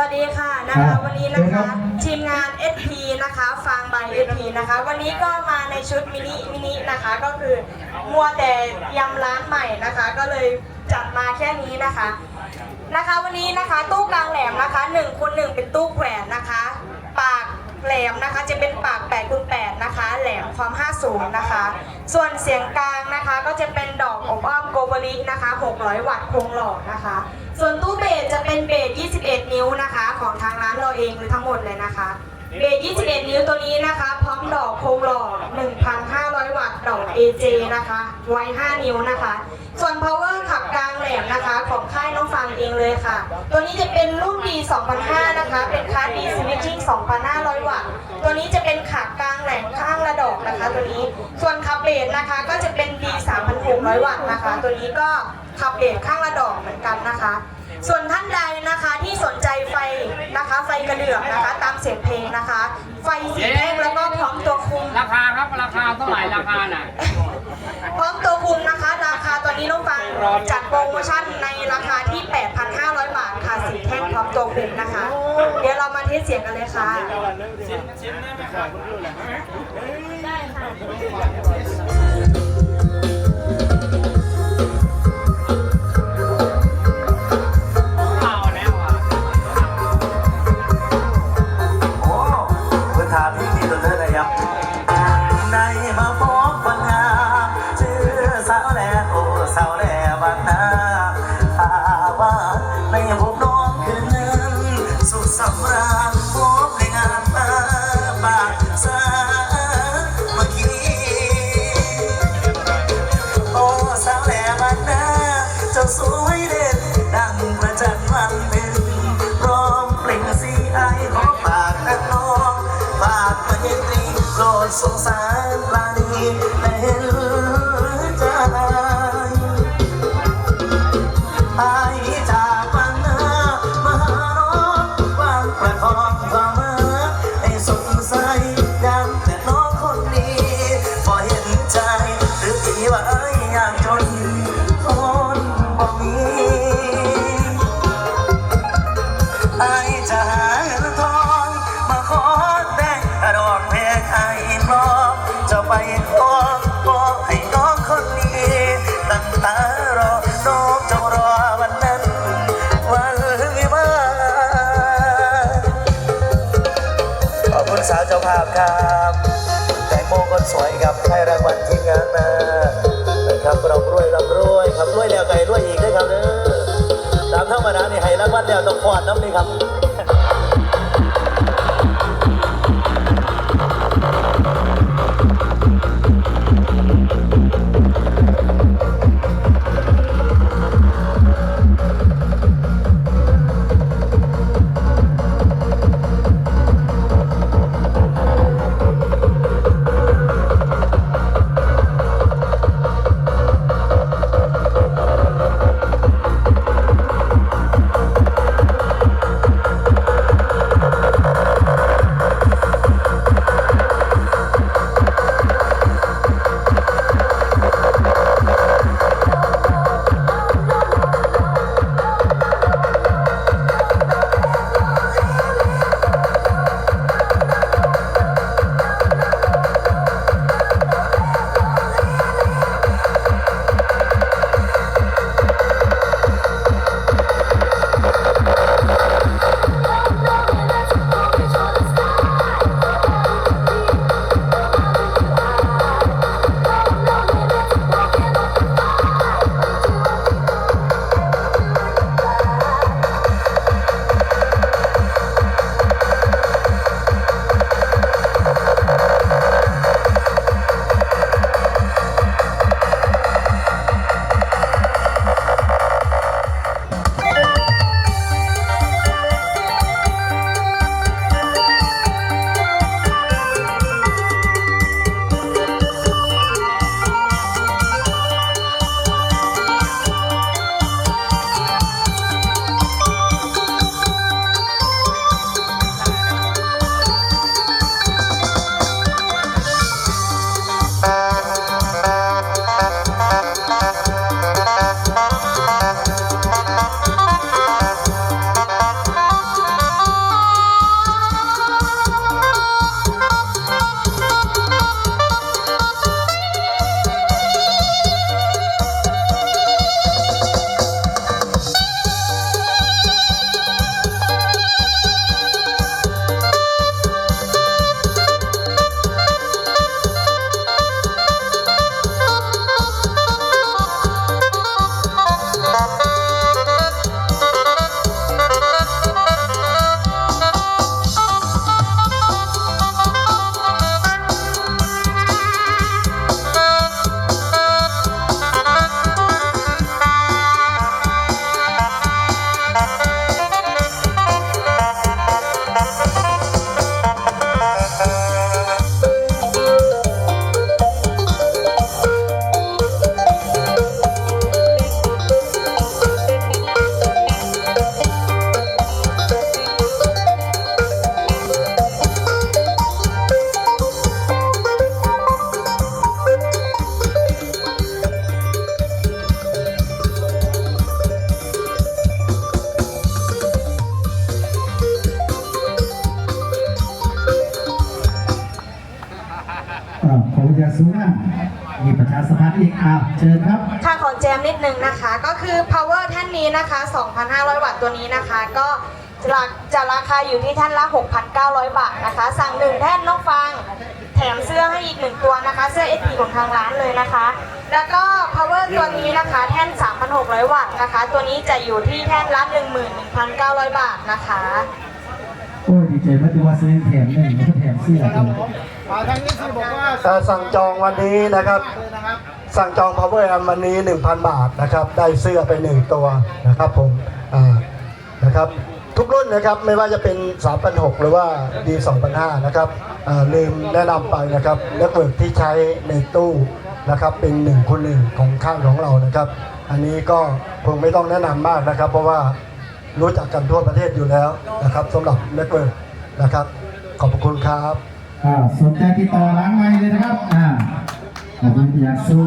สวัสดีค่ะนะครัคะบวันนี้นะเชิญครัคะบทีมงาน SP นะคะฟังบาย SP นะคะ วันนี้ก็มาในชุดมินิมินินะคะก็คือมัวแต่ยำร้านใหม่นะคะ ก็เลยจัดมาแค่นี้นะคะนะคะ วันนี้นะคะตู้กลางแหลมนะคะ1คูณ1เป็นตู้แขวนนะคะ ปาก แหลมนะคะจะเป็นปาก8คูณ8นะคะ แหลมความ50นะคะ ส่วนเสียงกลางนะคะก็จะเป็นดอกอบอ้อมโกโบรินะคะ 600 วัตต์โครงหลอดนะคะ ส่วนตู้เบสจะเป็นเบส 21 นิ้วนะคะ ของทางร้านเราเองหรือทั้งหมดเลยนะคะ เบส 21 นิ้วตัวนี้นะคะ พร้อมดอกโครงหลอด 1,500 วัตต์ดอก AJ นะคะ ไว้ 5 นิ้วนะคะ ส่วน power ขับกลางแหล ของค่ายน้องฟังเองเลยค่ะ ตัวนี้จะเป็นรุ่น D 2005นะคะ เป็นคาร์ด D switching 2,500 วัตต์ ตัวนี้จะเป็นขากลางแหลมข้างละดอกนะคะ ตัวนี้ ส่วนขับเบสนะคะก็จะเป็น D 3,600 วัตต์นะคะ ตัวนี้ก็ขับเบสข้างละดอกเหมือนกันนะคะ ส่วนท่านใดนะคะที่สนใจไฟนะคะ ไฟกระเหลือกนะคะ ตามเสียงเพลงนะคะ ไฟสีแท่งแล้วก็พร้อมตัวคุม ราคาครับ ราคาเท่าไหร่ราคาน่ะพร้อมตัวคุมนะคะ ราคาตัวนี้น้องฟังจัดโปรโมชั่นในราคาที่ 8,500 บาทค่ะสีแท่งพร้อมตัวคุมนะคะ เดี๋ยว เรามาเทสเสียงกันเลยค่ะเอาแล้วอะโอ้พื้นฐานที่มีตัวเลือกนะครับได้มาพบคนงามชื่อสาวแหล่โอ้สาวแหล่ สุขสำราญพบในงานมาปากสามัคคีโอ้สาวแหล่บ้านนาเจ้าสวยเด่นดังประจันวันเพ็ญพร้อมเปล่งสีไอของปากนักน้องฝากมาเห็นตรีโปรดสงสารปราณีและเห็น งสัยยังแต่ อบคุณสาวเจ้าภาพครับแตงโมก็สวยครับให้รางวัลที่งานมานะครับเรารวยเรารวยครับรวยแล้วไงรวยอีกด้วยครับเด้อตามธรรมดานี่ให้รางวัลแล้วต้องควานน้ำนี่ครับ กับสูงอะมีประชาสัมพันธ์อีกอะเชิญครับค่ะขอแจมนิดนึงนะคะ ก็คือ power แท่นนี้นะคะ 2,500 วัตต์ตัวนี้นะคะ ก็จะจะราคาอยู่ที่แท่นละ 6,900 บาทนะคะ สั่งหนึ่งแท่นน้องฟัง แถมเสื้อให้อีกหนึ่งตัวนะคะ เสื้อ SP ของทางร้านเลยนะคะ แล้วก็ power ตัวนี้นะคะแท่น 3,600 วัตต์นะคะ ตัวนี้จะอยู่ที่แท่นละ 11,900 บาทนะคะ โอ้ยดีใจมากที่ว่าซื้อแถมหนึ่งแล้วก็แถมเสื้อ กันเอ่อสั่งจองวันนี้นะครับ สั่งจอง power amp วันนี้ 1,000 บาทนะครับ ได้เสื้อไป1ตัวนะครับผมอ่านะครับ ทุกรุ่นนะครับไม่ว่าจะเป็น 3,600 หรือว่า D 2,500 นะครับอ่าลืมแนะนำไปนะครับเน็ตเวิร์กที่ใช้ในตู้นะครับ เป็น1คูณ1ของข้างของเรานะครับ อันนี้ก็คงไม่ต้องแนะนำมากนะครับ เพราะว่ารู้จักกันทั่วประเทศอยู่แล้วนะครับสำหรับเน็ตเวิร์กนะครับ ขอบพระคุณครับ สนใจติดต่อล้างไม้เลยนะครับ อ่าขอบคุณพี่ยาสุ